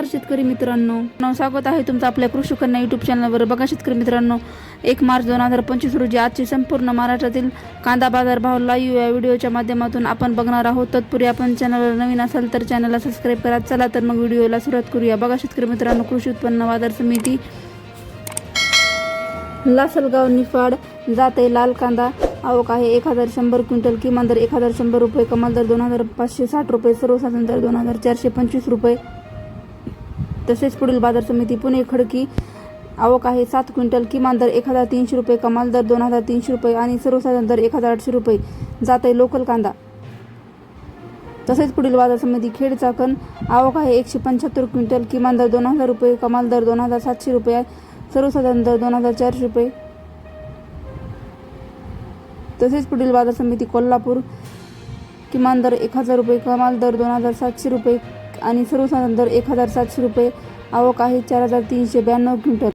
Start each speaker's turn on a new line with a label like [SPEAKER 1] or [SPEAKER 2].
[SPEAKER 1] नमस्कार शेतकरी मित्रांनो. स्वागत आहे तुमचं आपल्या कृषी कन्या युट्यूब चॅनलवर बघा शेतकरी मित्रांनो एक मार्च दोन हजार पंचवीस रोजी आजची संपूर्ण महाराष्ट्रातील कांदा बाजार भाव लाईव्ह या व्हिडिओच्या माध्यमातून आपण बघणार आहोत. तत्पूर्वी आपण चॅनलवर नवीन असाल तर चॅनलला सबस्क्राईब करा. चला तर मग व्हिडिओला सुरुवात करूया. बघा शेतकरी मित्रांनो कृषी उत्पन्न बाजार समिती लासलगाव निफाड जाते लाल कांदा. आवक आहे एक हजार शंभर क्विंटल किमान दर एक हजार शंभर रुपये कमाल दर दोन हजार पाचशे साठ रुपये सर्वसाधारण दर दोन हजार चारशे पंचवीस रुपये. तसेच पुढील बाजार समिती पुणे खडकी आवक आहे सात क्विंटल किमान दर एक हजार तीनशे रुपये कमाल दर दोन हजार तीनशे रुपये आणि सर्वसाधारण दर एक हजार आठशे रुपये. जात आहे लोकल कांदा. तसेच पुढील बाजार समिती खेड चाकण आवक आहे एकशे पंच्याहत्तर क्विंटल किमान दर दोन हजार रुपये कमाल दर दोन हजार सातशे रुपये सर्वसाधारण दर दोन हजार चारशे रुपये. तसेच पुढील बाजार समिती कोल्हापूर किमान दर एक हजार रुपये कमाल दर दोन हजार सातशे रुपये. आणि सर्वसाधारण दर एक हजार सातशे रुपये. आवक आहे चार हजार तीनशे ब्याण्णव क्विंटल.